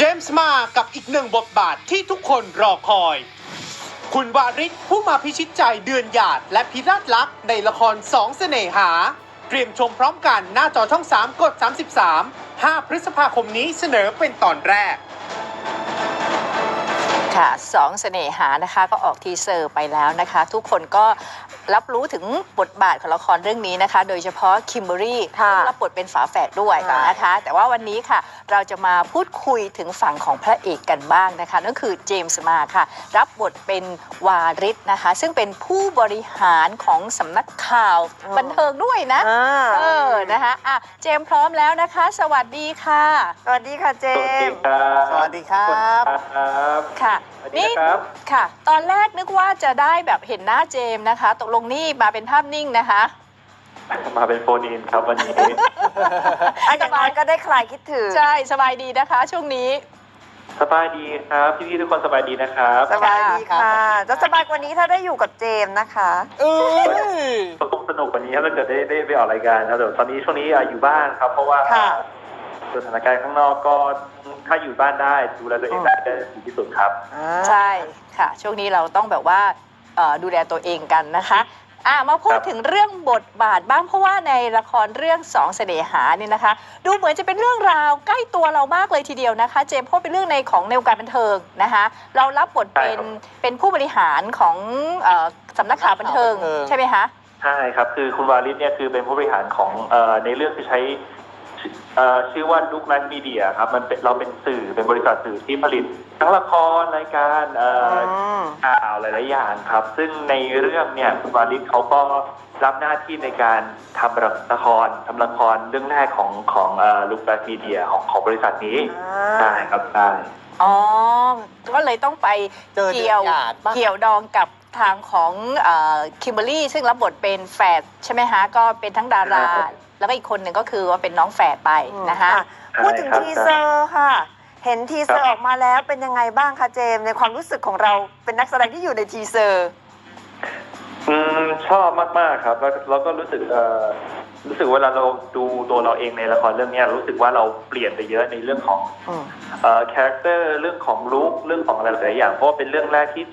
เจมส์มากับอีกหนึ่งบทบาทที่ทุกคนรอคอย คุณวาริศผู้มาพิชิตใจเดือนหยาดและพิราชลักษ์ในละครสองเสน่หา เตรียมชมพร้อมกันหน้าจอช่อง 3 กด 33 5 พฤษภาคมนี้เสนอเป็นตอนแรก ค่ะสองเสน่หานะคะก็ออกทีเซอร์ไปแล้วนะคะ ทุกคนก็รับรู้ถึงบทบาทของละครเรื่องนี้นะคะ โดยเฉพาะคิมเบอรี่ค่ะรับบทเป็นฝาแฝดด้วยค่ะนะคะ แต่ว่าวันนี้ค่ะเราจะมาพูดคุยถึงฝั่งของพระเอกกันบ้างนะคะนั่นคือเจมส์มาค่ะ รับบทเป็นวาริศนะคะ ซึ่งเป็นผู้บริหารของสำนักข่าวบันเทิงด้วยนะอ่าเออนะคะอะเจมส์พร้อมแล้วนะคะ สวัสดีค่ะ สวัสดีค่ะเจสวัสดีมส์ครับสวัสดีครับ ครับ ค่ะสวัสดีนะครับ ค่ะ ตอนแรกนึกว่าจะได้แบบเห็นหน้าเจมส์นะคะ ตกลงนี่มาเป็นภาพนิ่งนะคะ มาเป็นโฟนอินครับวันนี้อะอย่างน้อยก็ได้คลายคิดถึง ใช่สบายดีนะคะ ช่วงนี้ สบายดีครับ พี่ๆทุกคนสบายดีนะครับ สบายดีค่ะค่ะจะสบายกว่านี้ถ้าได้อยู่กับเจมส์นะคะเอ้ยสนุกสนุกกว่านี้ครับถ้าเกิดได้ได้ไปออกรายการครับแต่ตอนนี้ช่วงนี้อะอยู่บ้านครับ เพราะว่าค่ะ สถานการณ์ข้างนอกก็ ถ้าอยู่บ้านได้ดูแลตัวเองได้ก็ดีที่สุดครับใช่ค่ะ ช่วงนี้เราต้องแบบว่าเอ่อดูแลตัวเองกันนะคะอะมาพูดครับถึงเรื่องบทบาทบ้างเพราะว่าในละครเรื่องสองเสน่หาเนี่ยนะคะ ดูเหมือนจะเป็นเรื่องราวใกล้ตัวเรามากเลยทีเดียวนะคะ เจมส์เพราะเป็นเรื่องในของในวงการบันเทิงนะคะ เรารับบทเป็นเป็นผู้บริหารของเอ่อสำนักข่าวบันเทิงบันเทิง ใช่ไหมคะ ใช่ครับ คือคุณวาริศเนี่ยคือเป็นผู้บริหารของเอ่อในเรื่องที่ใช้ เอ่อชื่อว่าลูกนัทมีเดียครับมันเป็นเราเป็นสื่อเป็นบริษัทสื่อที่ผลิตทั้งละครรายการเอ่ออ ม ข่าวหลาย ๆ อย่างครับ ซึ่งในเรื่องเนี่ยคุณวาริศเขาก็รับหน้าที่ในการทำละครทำละครเรื่องแรกของของลูกนัทมีเดียของของบริษัทนี้อ่า ใช่ครับใช่ อ๋อ ก็เลยต้องไปเจอเกี่ยวเดือนหยาดปะ เกี่ยวดองกับ ทางของคิมเบอรี่ซึ่งรับบทเป็นแฝดใช่ไหมคะก็เป็นทั้งดาราแล้วก็อีกคนหนึ่งก็คือว่าเป็นน้องแฝดไปนะคะพูดถึงทีเซอร์ค่ะ เห็นทีเซอร์ออกมาแล้วเป็นยังไงบ้างคะเจมส์ในความรู้สึกของเราเป็นนักแสดงที่อยู่ในทีเซอร์ อืมชอบมากๆครับแล้วแล้วก็รู้สึกเอ่อรู้สึกเวลาเราดูตัวเราเองในละครเรื่องเนี้ยรู้สึกว่าเราเปลี่ยนไปเยอะในเรื่องของอืม เอ่อคาแรคเตอร์เรื่องของลุคเรื่องของอะไรหลายๆอย่างเพราะว่าเป็นเรื่องแรกที่เอ่อ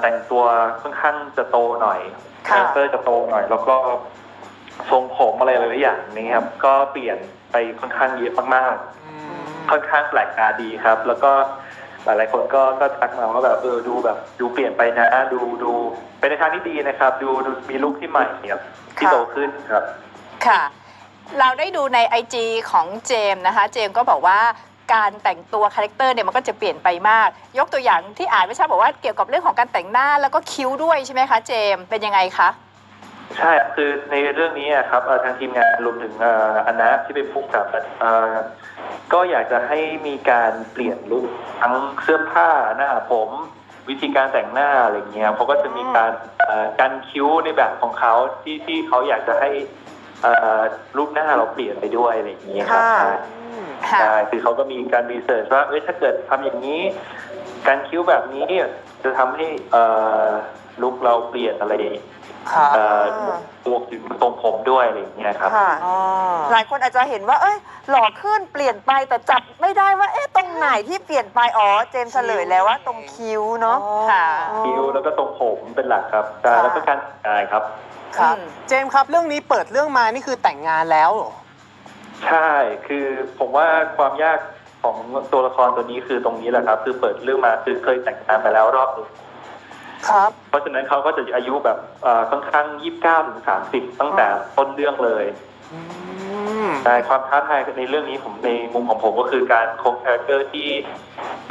แต่งตัวค่อนข้างจะโตหน่อยคาค่ะแรคเตอร์จะโตหน่อย แล้วก็ทรงผมอะไรหลายๆอย่างนี้ครับ ก็เปลี่ยนไปค่อนข้างเยอะมากๆ ค่อนข้างแปลกตาดีครับ แล้วก็หลายๆคนก็ก็ทักมาว่าแบบเออดูแบบดูเปลี่ยนไปนะดูดูเป็นในทางที่ดีนะครับ ดูดูมีลุคที่ใหม่ครับที่ค่ะโตขึ้นครับ ค่ะ เราได้ดูใน IG ของเจมส์นะคะ เจมส์ก็บอกว่า การแต่งตัวคาแรคเตอร์เนี่ยมันก็จะเปลี่ยนไปมาก ยกตัวอย่างที่อ่านไม่ทราบบอกว่าเกี่ยวกับเรื่องของการแต่งหน้าแล้วก็คิ้วด้วยใช่ไหมคะเจมส์เป็นยังไงคะใช่คือในเรื่องนี้อะครับเอ่อทางทีมงานรวมถึงเอ่ออันนะที่เป็นผู้กำกับเอ่อก็อยากจะให้มีการเปลี่ยนลุคทั้งเสื้อผ้าหน้าผม วิธีการแต่งหน้าอะไรเงี้ยเขาก็จะมีการเอ่อกันคิ้วในแบบของเขาที่ที่เขาอยากจะให้เอ่อรูปหน้าเราเปลี่ยนไปด้วยอะไรอย่างเงี้ยครับค่ะ ใช่ ค่ะ ใช่คือเขาก็มีการรีเสิร์ชว่าเอ้ยถ้าเกิดทำอย่างนี้ การคิ้วแบบนี้จะทำให้เอ่อลุคเราเปลี่ยนอะไรครับเอ่อรวมถึงทรงผมด้วยอะไรอย่างเงี้ยครับ ค่ะ อ๋อ หลายคนอาจจะเห็นว่า เอ้ย หล่อขึ้นเปลี่ยนไปแต่จับไม่ได้ว่า เอ๊ะ ตรงไหนที่เปลี่ยนไป อ๋อ เจมส์เฉลยแล้วว่าตรงคิ้วเนาะค่ะ คิ้วแล้วก็ทรงผมเป็นหลักครับใช่ค่ะแล้วก็การแต่งกายครับ ครับ อืม เจมส์ครับ เรื่องนี้เปิดเรื่องมานี่คือแต่งงานแล้วเหรอ ใช่ คือผมว่าความยากของตัวละครตัวนี้คือตรงนี้แหละครับ คือเปิดเรื่องมาคือเคยแต่งงานมาแล้วรอบหนึงครับ เพราะฉะนั้นเขาก็จะอายุแบบเอ่อค่อนข้างยี่สิบเก้าถึงสามสิบตั้งแต่ต้นเรื่องเลยอืมแต่ความท้าทายในเรื่องนี้ผมในมุมของผมก็คือการคงคาแรคเตอร์ที่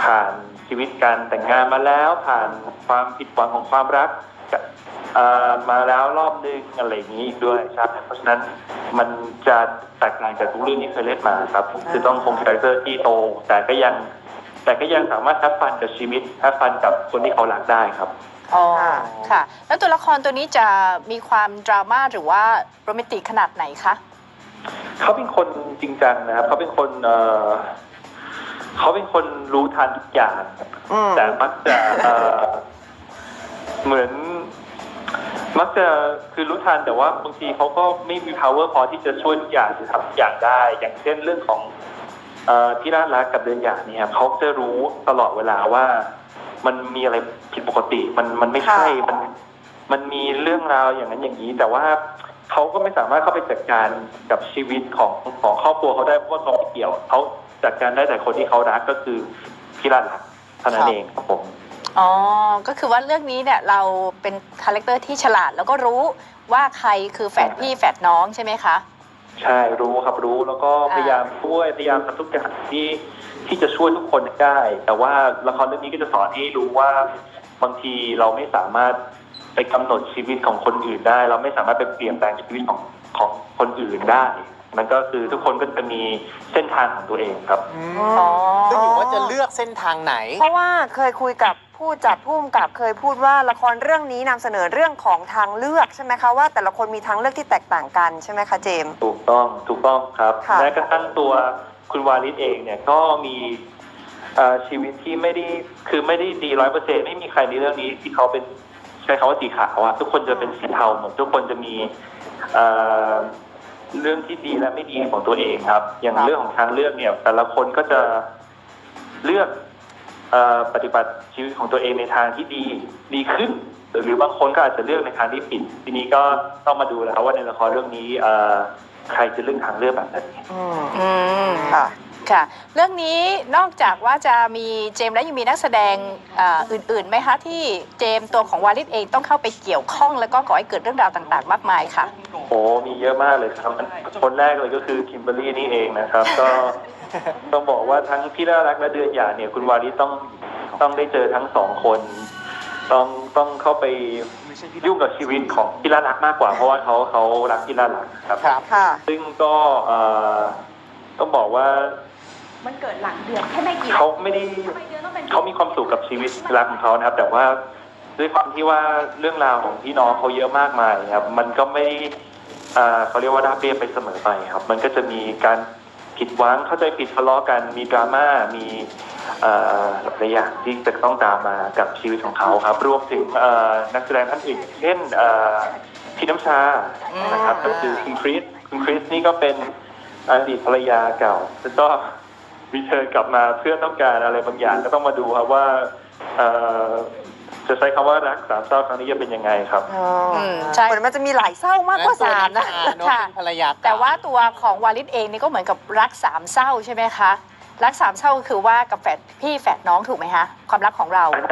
ผ่านชีวิตการแต่งงานมาแล้ว ผ่านความผิดหวังของความรักกับเอ่อ มาแล้วรอบนึงอะไรอย่างนี้อีกด้วยใช่เพราะฉะนั้นมันจะแตกต่างจากทุกเรื่องที่เคยเล่นมาครับ คือต้องคงคาแรคเตอร์ที่โต แต่ก็ยัง แต่ก็ยังสามารถทับฟันกับชีวิตทับฟันกับคนที่เขารักได้ครับอ๋อค่ะค่ะ แล้วตัวละครตัวนี้จะมีความดราม่าหรือว่าโรแมนติกขนาดไหนคะเขาเป็นคนจริงจังนะครับเขาเป็นคนเอ่อเขาเป็นคนรู้ทันทุกอย่างอืมแต่มักจะเอ่อเหมือน มักจะคือรู้ทันแต่ว่าบางทีเขาก็ไม่มี power พอที่จะช่วยทุกอย่างหรือทำทุกอย่างได้ อย่างเช่นเรื่องของเอ่อพี่ราชรักกับเดือนหยาเนี่ยเขาจะรู้ตลอดเวลาว่า มันมีอะไรผิดปกติ มันมันไม่ใช่ค่ะมันมันมีเรื่องราวอย่างนั้นอย่างนี้ แต่ว่าเขาก็ไม่สามารถเข้าไปจัดการกับชีวิตของของครอบครัวเขาได้เพราะว่าเขาไม่เกี่ยวเขาจัดการได้แต่คนที่เขารักก็คือพี่ราชรักเท่านั้นเองครับผม อ๋อ ก็คือว่าเรื่องนี้เนี่ยเราเป็นคาแรคเตอร์ที่ฉลาดแล้วก็รู้ว่าใครคือแฝดพี่แฝดน้องใช่ไหมคะ ใช่รู้ครับรู้แล้วก็พยายามช่วยพยายามทำทุกอย่างที่ที่จะช่วยทุกคนได้ แต่ว่าละครเรื่องนี้ก็จะสอนให้รู้ว่าบางทีเราไม่สามารถไปกำหนดชีวิตของคนอื่นได้ เราไม่สามารถไปเปลี่ยนแปลงชีวิตของของคนอื่นได้ มันก็คือทุกคนก็จะมีเส้นทางของตัวเองครับอ๋อก็อยู่ว่าจะเลือกเส้นทางไหน เพราะว่าเคยคุยกับผู้จัดผู้กำกับเคยพูดว่าละครเรื่องนี้นำเสนอเรื่องของทางเลือกใช่ไหมคะว่าแต่ละคนมีทางเลือกที่แตกต่างกันใช่ไหมคะเจมส์ ถูกต้องถูกต้องครับค่ะ แม้กระทั่งตัวคุณวาลิศเองเนี่ยก็มีเอ่อชีวิตที่ไม่ได้คือไม่ได้ดีร้อยเปอร์เซ็นไม่มีใครในเรื่องนี้ที่เขาเป็นใช้คำว่าสีขาวอะทุกคนจะเป็นสีเทาหมดทุกคนจะมีเอ่อ เรื่องที่ดีและไม่ดีของตัวเองครับ อย่างครับ เรื่องของทางเลือกเนี่ย แต่ละคนก็จะเลือกเอ่อปฏิบัติชีวิตของตัวเองในทางที่ดีดีขึ้น หรือบางคนก็อาจจะเลือกในทางที่ผิด ทีนี้ก็ต้องมาดูแล้วครับว่าในละครเรื่องนี้เอ่อใครจะเลือกทางเลือกแบบไหน อืมอืมค่ะ ค่ะ เรื่องนี้นอกจากว่าจะมีเจมส์แล้วยังมีนักแสดงอ่าอื่นๆไหมคะที่เจมส์ตัวของวาลิศเองต้องเข้าไปเกี่ยวข้องแล้วก็ก่อให้เกิดเรื่องราวต่างๆ มากมายค่ะ โอ้มีเยอะมากเลยครับ คนแรกเลยก็คือคิมเบอรรี่นี่เองนะครับ ก็ต้องบอกว่าทั้งพี่น่ารักและเดือนหยาเนี่ยคุณวาริศต้องต้องได้เจอทั้งสองคน ต้องต้องเข้าไปยุ่งกับชีวิตของพี่น่ารักมากกว่า เพราะว่าเขาเขารักพี่น่ารักครับครับค่ะ ซึ่งก็เอ่อต้องบอกว่า มันเกิดหลังเดือนแค่ไม่กี่เขาไม่ได้ทำไมเดือนต้องเป็นเขามีความสุขกับชีวิตรักของเขานะครับ แต่ว่าด้วยความที่ว่าเรื่องราวของพี่น้องเขาเยอะมากมายครับ มันก็ไม่อ่าเขาเรียกว่าราบเรียบไปเสมอไปครับ มันก็จะมีการผิดหวังเข้าใจผิดทะเลาะกันมีดราม่ามีเอ่อหลายอย่างที่จะต้องตามมากับชีวิตของเขาครับ รวมถึงเอ่อนักแสดงท่านอื่นเช่นเอ่อพี่น้ำชานะครับก็คือคุณคริสคุณคริสนี่ก็เป็นอดีตภรรยาเก่าแล้วก็ รีเทิร์นกลับมาเพื่อต้องการอะไรบางอย่างก็ต้องมาดูครับว่าเอ่อจะใช้คำว่ารักสามเศร้าครั้งนี้จะเป็นยังไงครับอืมใช่เหมือนมันจะมีหลายเศร้ามากกว่าสามนะเนอะค่ะเป็นภรรยาเก่แต่ว่าตัวของวาลิศเองนี่ก็เหมือนกับรักสามเศร้าใช่ไหมคะรักสามเศร้าก็คือว่ากับแฝดพี่แฝดน้องถูกไหมคะความรักของเราอัน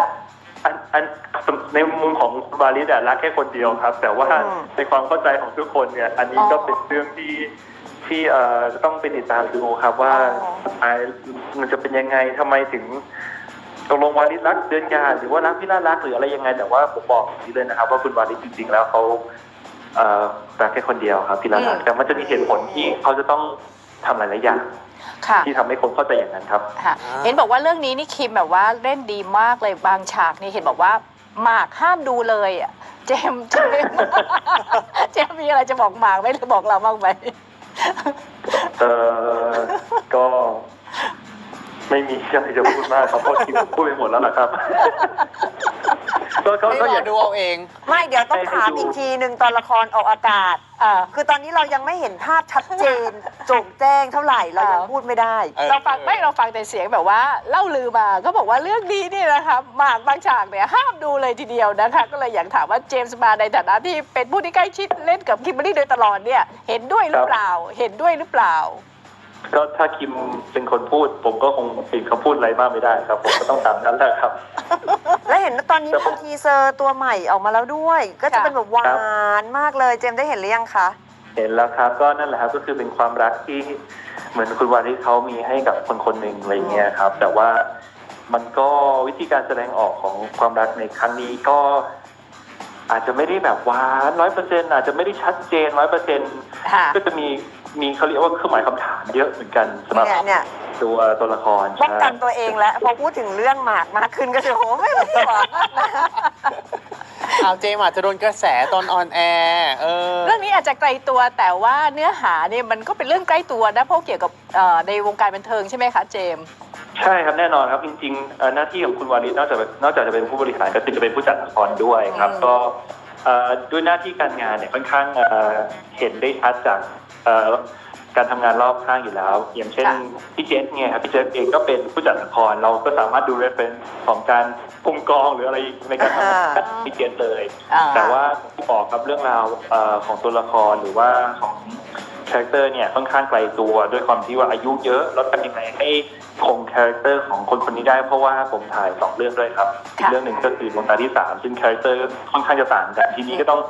อันอันในมุมของคุณบาลิสอะรักแค่คนเดียวครับ แต่ว่าอืมในความเข้าใจของทุกคนเนี่ย อันนี้อ๋อก็เป็นเรื่องที่ ที่เอ่อต้องไปติดตามดูครับว่าอ๋อไอ้มันจะเป็นยังไงทำไมถึงตกลงวาลิสรักเดือนยาหรือว่ารักพี่น่ารักหรืออะไรยังไง แต่ว่าผมบอกอย่างนี้เลยนะครับ ว่าคุณวาลิสจริงๆแล้วเขาเอ่อรักแค่คนเดียวครับพี่น่ารักแต่มันจะมีเหตุผลที่เขาจะต้องทำหลายๆอย่าง ค่ะ ที่ทำให้คนเข้าใจอย่างนั้นครับ ค่ะ เห็นบอกว่าเรื่องนี้นี่คิมแบบว่าเล่นดีมากเลยบางฉากนี่เห็นบอกว่าหมากห้ามดูเลยอะเจมส์เจมส์ เจมส์มีอะไรจะบอกหมากไหมหรือบอกเราบ้างไหม เออก็ไม่มีอะไรจะพูดมากครับเพราะที่ผมพูดไปหมดแล้วล่ะครับ ก็ก็ไม่ก็รออย่างดูเอาเอง ไม่เดี๋ยวต้องถามอีกทีหนึ่งตอนละครออกอากาศอ่าคือตอนนี้เรายังไม่เห็นภาพชัดเจนโจ่งแจ้งเท่าไหร่เรายังอ่าพูดไม่ได้ เออ เราฟังไม่เราฟังแต่เสียงแบบว่าเล่าลือมาก็บอกว่าเรื่องนี้นี่นะคะหมากบางฉากเนี่ยห้ามดูเลยทีเดียวนะคะ ก็เลยอยากถามว่าเจมส์มาในฐานะที่เป็นผู้ที่ใกล้ชิดเล่นกับคิมเบอรรี่โดยตลอดเนี่ยเห็นด้วยหรือเปล่าเห็นด้วยหรือเปล่า ก็ถ้าคิมเป็นคนพูด ผมก็คงปิดคำพูดอะไรมากไม่ได้ครับ ผมก็ต้องตามนั้นแหละครับ และเห็นว่าตอนนี้มีทีเซอร์ตัวใหม่ออกมาแล้วด้วย ก็จะค่ะเป็นแบบหวานมากเลยเจมส์ได้เห็นหรือยังคะเห็นแล้วครับก็นั่นแหละครับก็คือเป็นความรักที่เหมือนคุณวานิชเขามีให้กับคนคนหนึ่งอะไรเงี้ยครับ แต่ว่ามันก็วิธีการแสดงออกของความรักในครั้งนี้ก็ อาจจะไม่ได้แบบหวานร้อยเปอร์เซ็นอาจจะไม่ได้ชัดเจนร้อยเปอร์เซ็นค่ะก็จะมี มีเขาเรียกว่าเครื่องหมายคำถามเยอะเหมือนกันสำหรับเนี่ยเนี่ยตัวตัวละครป้องกันใช่ตัวเองแล้วพอพูดถึงเรื่องหมากมากขึ้นก็จะโหไม่ไม่หวังนะเอาเจมส์อาจจะโดนกระแสตอนออนแอร์เออ เรื่องนี้อาจจะไกลตัวแต่ว่าเนื้อหาเนี่ยมันก็เป็นเรื่องใกล้ตัวนะเพราะเกี่ยวกับเอ่อในวงการบันเทิงใช่ไหมคะเจมส์ใช่ครับแน่นอนครับจริงๆเอ่อหน้าที่ของคุณวานิชนอกจากนอกจากจะเป็นผู้บริหารก็คือจะเป็นผู้จัดละครด้วยครับอืมก็เอ่อ ด้วยหน้าที่การงานเนี่ยค่อนข้างเอ่อเห็นได้ชัดจากเอ่อการทำงานรอบข้างอยู่แล้ว อย่างเช่นค่ะพี่เจษเนี่ยครับพี่เจษเองก็เป็นผู้จัดละครเราก็สามารถดูเรฟเฟนของการพุ่มกองหรืออะไรในการทำงานอ่าพี่เจษเลยอ่าแต่ว่าที่บอกครับเรื่องราวเอ่อของตัวละครหรือว่าของคาแรคเตอร์เนี่ยค่อนข้างไกลตัวด้วยความที่ว่าอายุเยอะแล้วทำยังไงให้คงคาแรคเตอร์ของคนคนนี้ได้เพราะว่าผมถ่ายสองเรื่องด้วยครับอีกค่ะเรื่องหนึ่งก็คือดวงตาที่สามซึ่งคาแรคเตอร์ค่อนข้างจะต่างกันทีนี้ก็ต้อง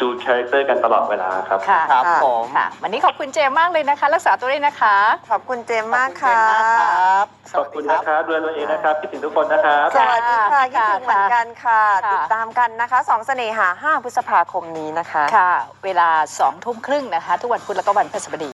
ดูคาแรคเตอร์กันตลอดเวลาครับ ค่ะครับค่ะผม ค่ะ วันนี้ขอบคุณเจมส์มากเลยนะคะ รักษาตัวด้วยนะคะ ขอบคุณเจมส์มากค่ะขอบคุณเจมส์มากครับขอบคุณนะครับดูแลตัวเองนะครับคิดถึงทุกคนนะครับ สวัสดีค่ะคิดถึงเหมือนกันค่ะ ค่ะ ติดตามกันนะคะสองเสน่หา 5 พฤษภาคมนี้นะคะ ค่ะ เวลา2ทุ่มครึ่งนะคะ ทุกวันพุธแล้วก็วันพฤหัสบดี